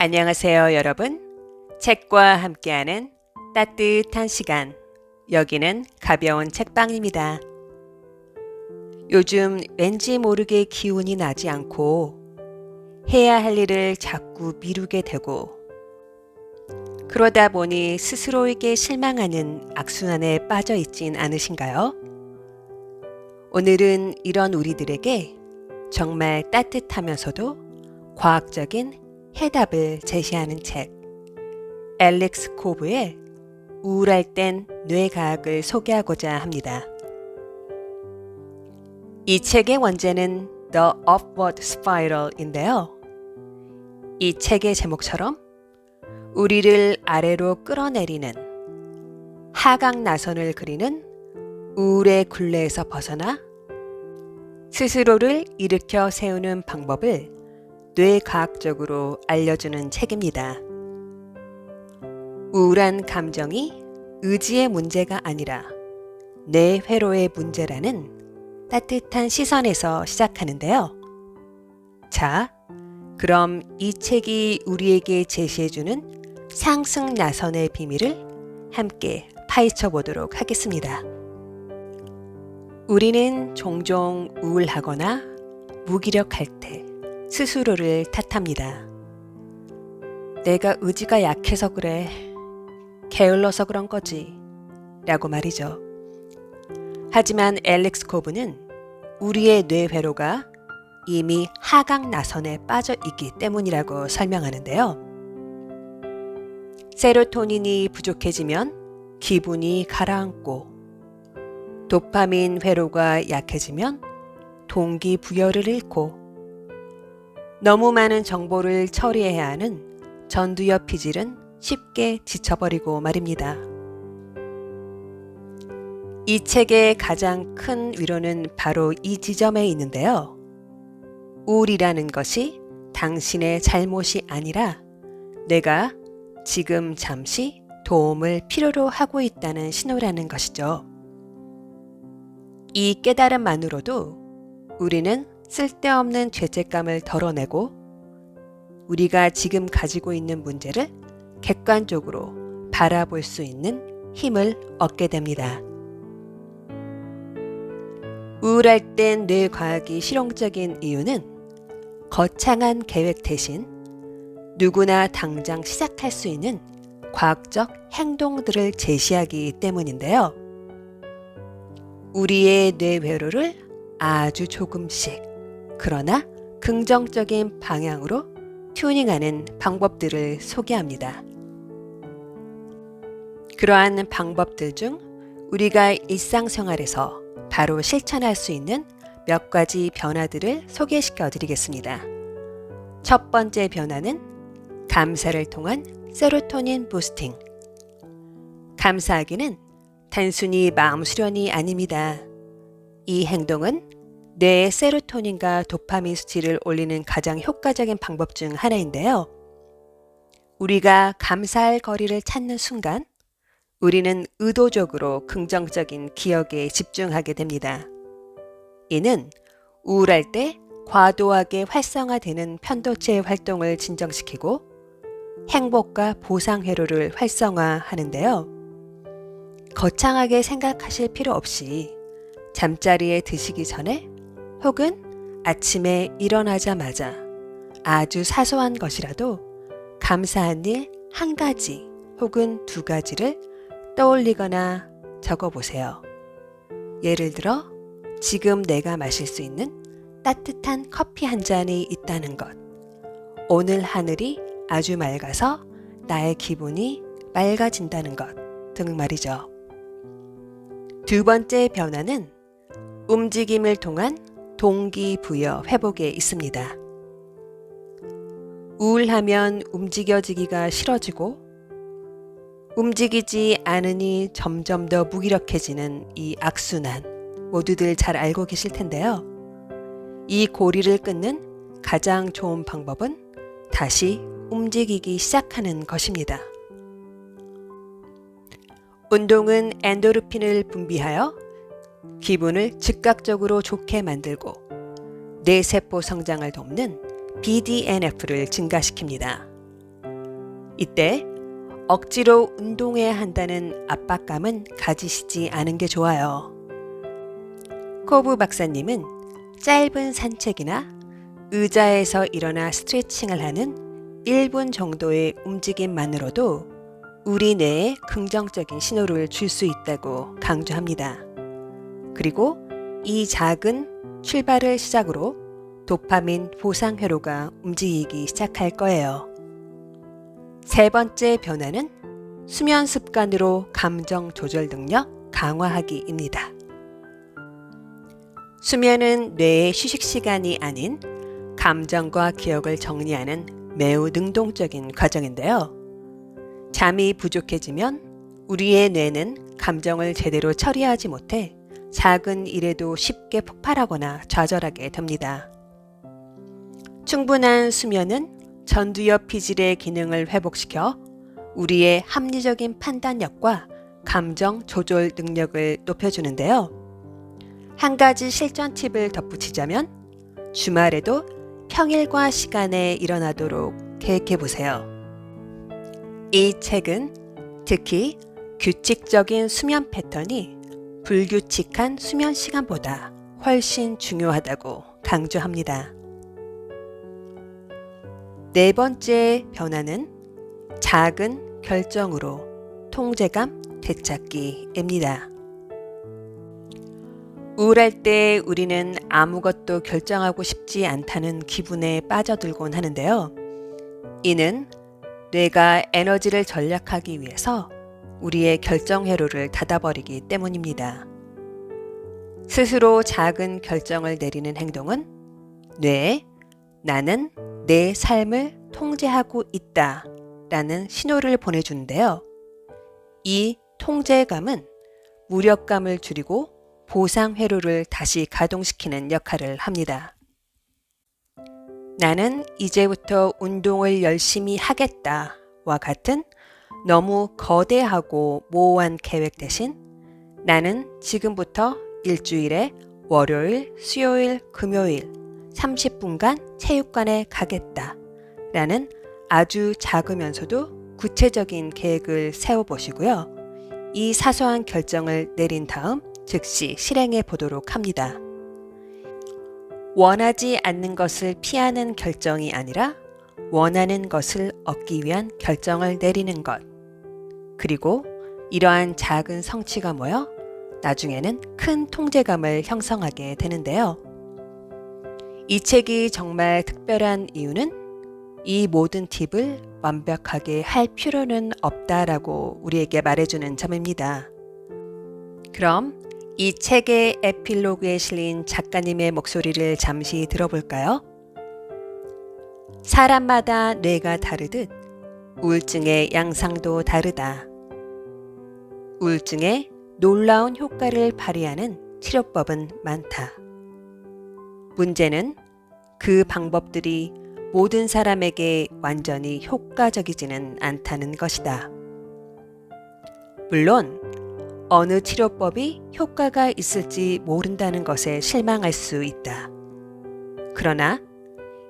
안녕하세요, 여러분. 책과 함께하는 따뜻한 시간. 여기는 가벼운 책방입니다. 요즘 왠지 모르게 기운이 나지 않고 해야 할 일을 자꾸 미루게 되고 그러다 보니 스스로에게 실망하는 악순환에 빠져 있진 않으신가요? 오늘은 이런 우리들에게 정말 따뜻하면서도 과학적인 해답을 제시하는 책, 앨릭스 코브의 우울할 땐 뇌과학을 소개하고자 합니다. 이 책의 원제는 The Upward Spiral인데요. 이 책의 제목처럼 우리를 아래로 끌어내리는 하강 나선을 그리는 우울의 굴레에서 벗어나 스스로를 일으켜 세우는 방법을 뇌과학적으로 알려주는 책입니다. 우울한 감정이 의지의 문제가 아니라 내 회로의 문제라는 따뜻한 시선에서 시작하는데요. 자, 그럼 이 책이 우리에게 제시해주는 상승 나선의 비밀을 함께 파헤쳐 보도록 하겠습니다. 우리는 종종 우울하거나 무기력할 때 스스로를 탓합니다. 내가 의지가 약해서 그래. 게을러서 그런 거지. 라고 말이죠. 하지만 앨릭스 코브는 우리의 뇌회로가 이미 하강 나선에 빠져 있기 때문이라고 설명하는데요. 세로토닌이 부족해지면 기분이 가라앉고 도파민 회로가 약해지면 동기부여를 잃고 너무 많은 정보를 처리해야 하는 전두엽 피질은 쉽게 지쳐버리고 말입니다. 이 책의 가장 큰 위로는 바로 이 지점에 있는데요. 우울이라는 것이 당신의 잘못이 아니라 내가 지금 잠시 도움을 필요로 하고 있다는 신호라는 것이죠. 이 깨달음만으로도 우리는 쓸데없는 죄책감을 덜어내고 우리가 지금 가지고 있는 문제를 객관적으로 바라볼 수 있는 힘을 얻게 됩니다. 우울할 땐 뇌 과학이 실용적인 이유는 거창한 계획 대신 누구나 당장 시작할 수 있는 과학적 행동들을 제시하기 때문인데요. 우리의 뇌회로를 아주 조금씩 그러나 긍정적인 방향으로 튜닝하는 방법들을 소개합니다. 그러한 방법들 중 우리가 일상생활에서 바로 실천할 수 있는 몇 가지 변화들을 소개시켜 드리겠습니다. 첫 번째 변화는 감사를 통한 세로토닌 부스팅. 감사하기는 단순히 마음 수련이 아닙니다. 이 행동은 뇌의 세로토닌과 도파민 수치를 올리는 가장 효과적인 방법 중 하나인데요. 우리가 감사할 거리를 찾는 순간 우리는 의도적으로 긍정적인 기억에 집중하게 됩니다. 이는 우울할 때 과도하게 활성화되는 편도체 활동을 진정시키고 행복과 보상 회로를 활성화하는데요. 거창하게 생각하실 필요 없이 잠자리에 드시기 전에 혹은 아침에 일어나자마자 아주 사소한 것이라도 감사한 일 한 가지 혹은 두 가지를 떠올리거나 적어 보세요. 예를 들어, 지금 내가 마실 수 있는 따뜻한 커피 한 잔이 있다는 것. 오늘 하늘이 아주 맑아서 나의 기분이 맑아진다는 것 등 말이죠. 두 번째 변화는 움직임을 통한 동기부여 회복에 있습니다. 우울하면 움직여지기가 싫어지고 움직이지 않으니 점점 더 무기력해지는 이 악순환 모두들 잘 알고 계실 텐데요. 이 고리를 끊는 가장 좋은 방법은 다시 움직이기 시작하는 것입니다. 운동은 엔도르핀을 분비하여 기분을 즉각적으로 좋게 만들고 뇌세포 성장을 돕는 BDNF를 증가시킵니다. 이때 억지로 운동해야 한다는 압박감은 가지시지 않은 게 좋아요. 코브 박사님은 짧은 산책이나 의자에서 일어나 스트레칭을 하는 1분 정도의 움직임만으로도 우리 뇌에 긍정적인 신호를 줄 수 있다고 강조합니다. 그리고 이 작은 출발을 시작으로 도파민 보상 회로가 움직이기 시작할 거예요. 세 번째 변화는 수면 습관으로 감정 조절 능력 강화하기입니다. 수면은 뇌의 휴식 시간이 아닌 감정과 기억을 정리하는 매우 능동적인 과정인데요. 잠이 부족해지면 우리의 뇌는 감정을 제대로 처리하지 못해 작은 일에도 쉽게 폭발하거나 좌절하게 됩니다. 충분한 수면은 전두엽 피질의 기능을 회복시켜 우리의 합리적인 판단력과 감정 조절 능력을 높여주는데요. 한 가지 실전 팁을 덧붙이자면 주말에도 평일과 시간에 일어나도록 계획해 보세요. 이 책은 특히 규칙적인 수면 패턴이 불규칙한 수면 시간보다 훨씬 중요하다고 강조합니다. 네 번째 변화는 작은 결정으로 통제감 되찾기입니다. 우울할 때 우리는 아무것도 결정하고 싶지 않다는 기분에 빠져들곤 하는데요. 이는 뇌가 에너지를 전략하기 위해서 우리의 결정 회로를 닫아버리기 때문입니다. 스스로 작은 결정을 내리는 행동은 뇌에 나는 내 삶을 통제하고 있다 라는 신호를 보내주는데요. 이 통제감은 무력감을 줄이고 보상 회로를 다시 가동시키는 역할을 합니다. 나는 이제부터 운동을 열심히 하겠다 와 같은 너무 거대하고 모호한 계획 대신 나는 지금부터 일주일에 월요일, 수요일, 금요일 30분간 체육관에 가겠다. 라는 아주 작으면서도 구체적인 계획을 세워보시고요. 이 사소한 결정을 내린 다음 즉시 실행해 보도록 합니다. 원하지 않는 것을 피하는 결정이 아니라 원하는 것을 얻기 위한 결정을 내리는 것. 그리고 이러한 작은 성취가 모여 나중에는 큰 통제감을 형성하게 되는데요. 이 책이 정말 특별한 이유는 이 모든 팁을 완벽하게 할 필요는 없다라고 우리에게 말해주는 점입니다. 그럼 이 책의 에필로그에 실린 작가님의 목소리를 잠시 들어볼까요? 사람마다 뇌가 다르듯 우울증의 양상도 다르다. 우울증에 놀라운 효과를 발휘하는 치료법은 많다. 문제는 그 방법들이 모든 사람에게 완전히 효과적이지는 않다는 것이다. 물론, 어느 치료법이 효과가 있을지 모른다는 것에 실망할 수 있다. 그러나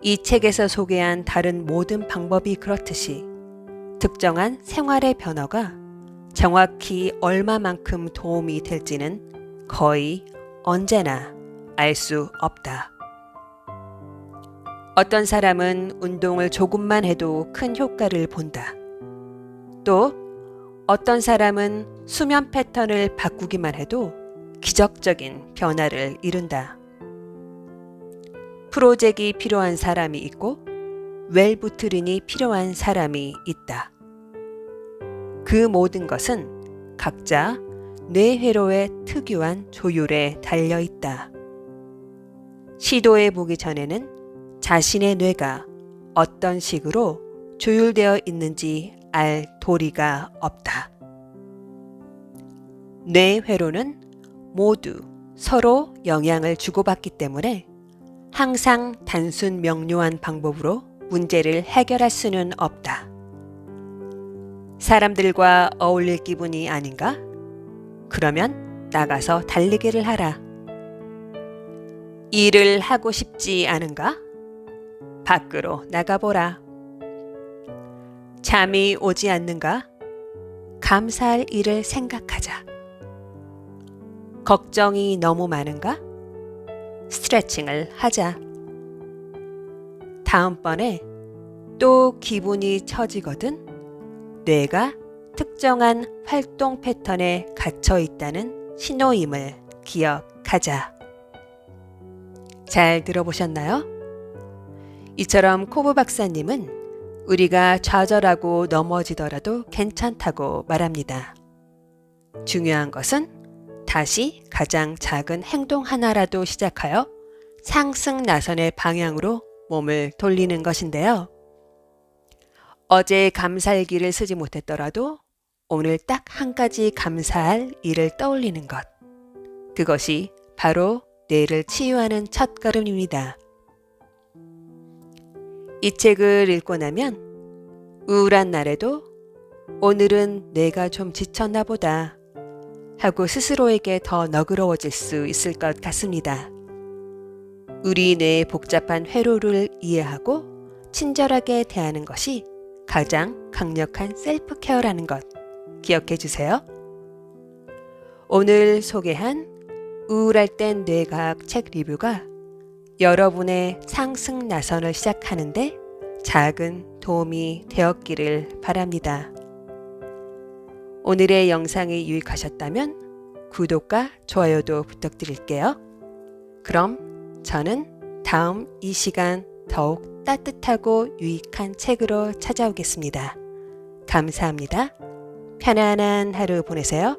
이 책에서 소개한 다른 모든 방법이 그렇듯이 특정한 생활의 변화가 정확히 얼마만큼 도움이 될지는 거의 언제나 알 수 없다. 어떤 사람은 운동을 조금만 해도 큰 효과를 본다. 또 어떤 사람은 수면 패턴을 바꾸기만 해도 기적적인 변화를 이룬다. 프로젝이 필요한 사람이 있고 웰부트린이 필요한 사람이 있다. 그 모든 것은 각자 뇌회로의 특유한 조율에 달려 있다. 시도해 보기 전에는 자신의 뇌가 어떤 식으로 조율되어 있는지 알 도리가 없다. 뇌 회로는 모두 서로 영향을 주고받기 때문에 항상 단순 명료한 방법으로 문제를 해결할 수는 없다. 사람들과 어울릴 기분이 아닌가? 그러면 나가서 달리기를 하라. 일을 하고 싶지 않은가? 밖으로 나가보라. 잠이 오지 않는가? 감사할 일을 생각하자. 걱정이 너무 많은가? 스트레칭을 하자. 다음번에 또 기분이 처지거든 뇌가 특정한 활동 패턴에 갇혀 있다는 신호임을 기억하자. 잘 들어보셨나요? 이처럼 코브 박사님은 우리가 좌절하고 넘어지더라도 괜찮다고 말합니다. 중요한 것은 다시 가장 작은 행동 하나라도 시작하여 상승 나선의 방향으로 몸을 돌리는 것인데요. 어제 감사일기를 쓰지 못했더라도 오늘 딱 한 가지 감사할 일을 떠올리는 것. 그것이 바로 뇌를 치유하는 첫 걸음입니다. 이 책을 읽고 나면 우울한 날에도 오늘은 내가 좀 지쳤나 보다 하고 스스로에게 더 너그러워질 수 있을 것 같습니다. 우리 뇌의 복잡한 회로를 이해하고 친절하게 대하는 것이 가장 강력한 셀프 케어라는 것 기억해 주세요. 오늘 소개한 우울할 땐 뇌과학 책 리뷰가 여러분의 상승 나선을 시작하는데 작은 도움이 되었기를 바랍니다. 오늘의 영상이 유익하셨다면 구독과 좋아요도 부탁드릴게요. 그럼 저는 다음 이 시간 더욱 따뜻하고 유익한 책으로 찾아오겠습니다. 감사합니다. 편안한 하루 보내세요.